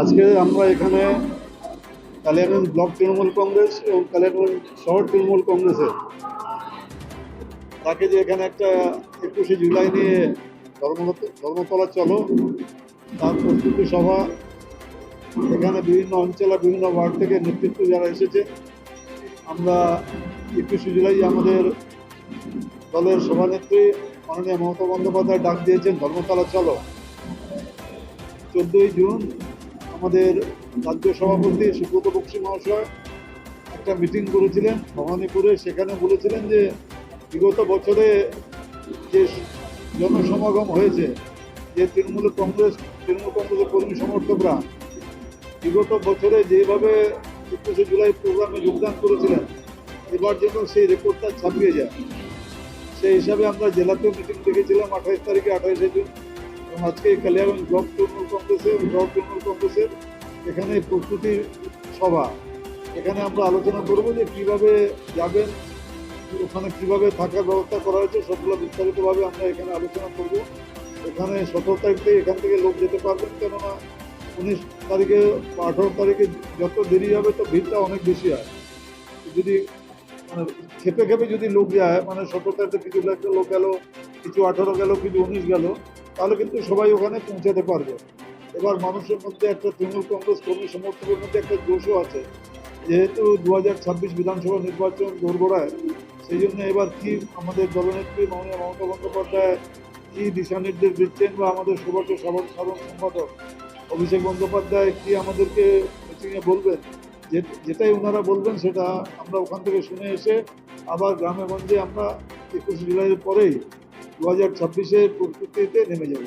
আজকে আমরা এখানে কালিয়াগঞ্জ ব্লক তৃণমূল কংগ্রেস এবং কালিয়াগঞ্জ শহর তৃণমূল কংগ্রেসের। তাকে যে এখানে একটা একুশে জুলাই নিয়ে ধর্ম ধর্মতলা চলো, তার প্রস্তুতি সভা, এখানে বিভিন্ন অঞ্চলে বিভিন্ন ওয়ার্ড থেকে নেতৃত্ব যারা এসেছে, আমরা একুশে জুলাই আমাদের দলের সভানেত্রী মাননীয় মমতা বন্দ্যোপাধ্যায় ডাক দিয়েছেন, ধর্মতলা চলো। চোদ্দোই জুন আমাদের রাজ্য সভাপতি সুব্রত বক্সি মহাশয় একটা মিটিং করেছিলেন ভবানীপুরে সেখানে বলেছিলেন যে বিগত বছরে যে জনসমাগম হয়েছে, যে তৃণমূল কংগ্রেস, তৃণমূল কংগ্রেসের কর্মী সমর্থকরা বিগত বছরে যেভাবে একুশে জুলাই প্রোগ্রামে যোগদান করেছিলেন, এবার যেন সেই রেকর্ডটা ছাপিয়ে যায়। সেই হিসাবে আমরা জেলাতেও মিটিং ডেকেছিলাম আঠাইশ তারিখে, আঠাইশে জুন। এবং আজকে কালিয়াগঞ্জ ব্লক তৃণমূল কংগ্রেসের, ব্লক তৃণমূল কংগ্রেসের এখানে প্রস্তুতি সভা। এখানে আমরা আলোচনা করব যে কীভাবে যাবেন, ওখানে কীভাবে থাকার ব্যবস্থা করা হয়েছে, সবগুলো বিস্তারিতভাবে আমরা এখানে আলোচনা করব। এখানে সতেরো তারিখ থেকে এখান থেকে লোক যেতে পারবেন, কেননা উনিশ তারিখে আঠারো তারিখে যত দেরি হবে, তো ভিড়টা অনেক বেশি হয়। যদি মানে খেপে খেপে যদি লোক যায় মানে সতেরো তারিখে কিছু লোক গেল, কিছু আঠেরো গেল, কিছু উনিশ গেল তাহলে কিন্তু সবাই ওখানে পৌঁছাতে পারবে। এবার মানুষের মধ্যে একটা তৃণমূল কংগ্রেস কর্মী সমর্থকের মধ্যে একটা জোশও আছে। যেহেতু দু হাজার ছাব্বিশ বিধানসভা নির্বাচন দোরগোড়ায় সেই জন্য এবার কি আমাদের দলনেত্রী মাননীয় মমতা বন্দ্যোপাধ্যায় কি দিশা নির্দেশ দিচ্ছেন বা আমাদের সুভাষ সাধারণ সাধারণ সম্পাদক অভিষেক বন্দ্যোপাধ্যায় কি আমাদেরকে মিটিংয়ে বলবেন? যে, যেটাই ওনারা বলবেন সেটা আমরা ওখান থেকে শুনে এসে আবার গ্রামে গঞ্জে আমরা একুশ জুলাইয়ের পরেই দু হাজার ছাব্বিশের প্রস্তুতিতে নেমে যাব